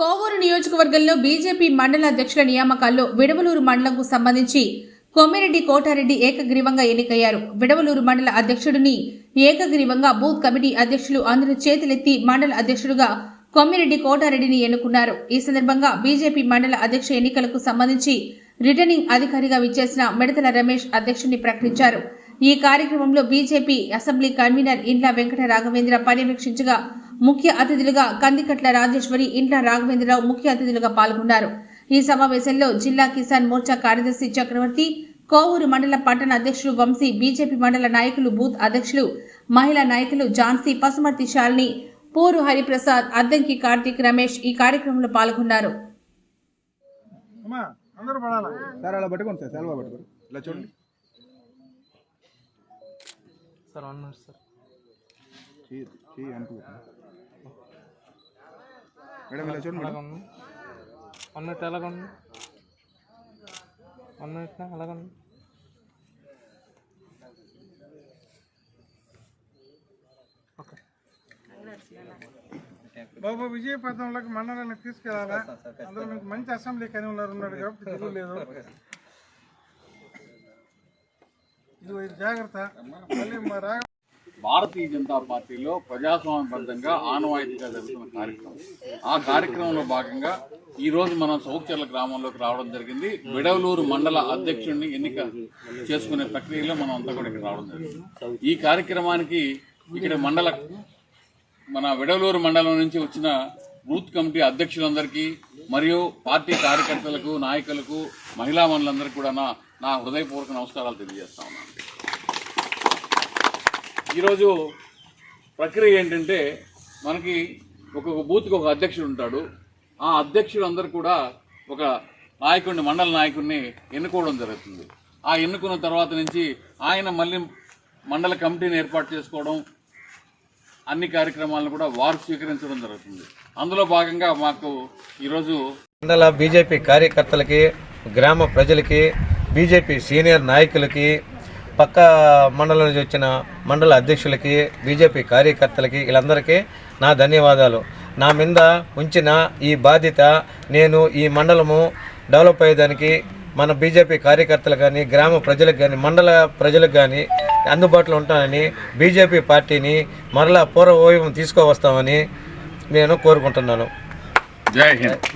కోవూరు నియోజకవర్గంలో బీజేపీ మండల అధ్యక్షుల నియామకాల్లో విడవలూరు మండలంకు సంబంధించి కొమ్మిరెడ్డి కోటారెడ్డి ఏకగ్రీవంగా ఎన్నికయ్యారు. విడవలూరు మండల అధ్యక్షుడిని ఏకగ్రీవంగా బూత్ కమిటీ అధ్యక్షులు అందరూ చేతులెత్తి మండల అధ్యక్షుడుగా కొమ్మిరెడ్డి కోటారెడ్డిని ఎన్నుకున్నారు. ఈ సందర్భంగా బీజేపీ మండల అధ్యక్ష ఎన్నికలకు సంబంధించి రిటర్నింగ్ అధికారిగా విచ్చేసిన మిడతల రమేష్ అధ్యక్షుడిని ప్రకటించారు. ఈ కార్యక్రమంలో బీజేపీ అసెంబ్లీ కన్వీనర్ ఇండ్ల వెంకట రాఘవేంద్ర పర్యవేక్షించగా ముఖ్య అతిథులుగా కందికట్ల రాజేశ్వరి ఇండ్ల రాఘవేంద్రరావు ముఖ్య అతిథులుగా పాల్గొన్నారు. ఈ సమావేశంలో జిల్లా కిసాన్ మోర్చా కార్యదర్శి చక్రవర్తి కోవూరు మండల పట్టణ అధ్యక్షుడు వంశీ బీజేపీ మండల నాయకులు బూత్ అధ్యక్షులు మహిళా నాయకులు ఝాన్సీ పసుమర్తి శాలిని పూరు హరిప్రసాద్ అద్దంకి కార్తీక్ రమేష్ ఈ కార్యక్రమంలో పాల్గొన్నారు. అమ్మా. అందరూ పడాలా? సార్ అలా పట్టుకోండి సార్ సెలవు పట్టుకోండి. ఇలా చూడండి. Sir one minute sir. వెనక్కి పెట్టండి. మేడం ఇలా చూడండి మేడం. ఉంది వన్ మినిట్ ఎలాగ ఉంది వన్ మినిట్ అలాగ ఉంది ఓకే. బాబు విజయ పథంలోకి మండలానికి తీసుకెళ్ళాలా అందులో మీకు మంచి అసెంబ్లీ కన్వీనర్ ఉన్నాడు కాబట్టి దిగులు లేదు ఇది జాగ్రత్త. మళ్ళీ మా రా భారతీయ జనతా పార్టీలో ప్రజాస్వామ్యబద్ధంగా ఆనవాయితీగా జరుగుతున్న కార్యక్రమం. ఆ కార్యక్రమంలో భాగంగా ఈ రోజు మనం సౌచర్ల గ్రామంలోకి రావడం జరిగింది. విడవలూరు మండల అధ్యక్షుడిని ఎన్నిక చేసుకునే ప్రక్రియలో మనం అంతా కూడా ఇక్కడ రావడం జరిగింది. ఈ కార్యక్రమానికి ఇక్కడ మండల మన విడవలూరు మండలం నుంచి వచ్చిన బూత్ కమిటీ అధ్యక్షులందరికీ మరియు పార్టీ కార్యకర్తలకు నాయకులకు మహిళా మండలందరికీ కూడా నా నా హృదయపూర్వక నమస్కారాలు తెలియజేస్తా ఉన్నాను. ఈరోజు ప్రక్రియ ఏంటంటే మనకి ఒక్కొక్క బూత్కి ఒక అధ్యక్షుడు ఉంటాడు. ఆ అధ్యక్షుడు కూడా ఒక నాయకుడిని మండల నాయకుడిని ఎన్నుకోవడం జరుగుతుంది. ఆ ఎన్నుకున్న తర్వాత నుంచి ఆయన మళ్ళీ మండల కమిటీని ఏర్పాటు చేసుకోవడం అన్ని కార్యక్రమాలను కూడా వారు స్వీకరించడం జరుగుతుంది. అందులో భాగంగా మాకు ఈరోజు మండల బీజేపీ కార్యకర్తలకి గ్రామ ప్రజలకి బీజేపీ సీనియర్ నాయకులకి పక్క మండలం నుంచి వచ్చిన మండల అధ్యక్షులకి బీజేపీ కార్యకర్తలకి వీళ్ళందరికీ నా ధన్యవాదాలు. నా మీద ఉంచిన ఈ బాధ్యత నేను ఈ మండలము డెవలప్ అయ్యేదానికి మన బీజేపీ కార్యకర్తలు కానీ గ్రామ ప్రజలకు కానీ మండల ప్రజలకు కానీ అందుబాటులో ఉంటానని బీజేపీ పార్టీని మరలా పూర్వ ఓయం తీసుకువస్తామని నేను కోరుకుంటున్నాను. జై హింద్.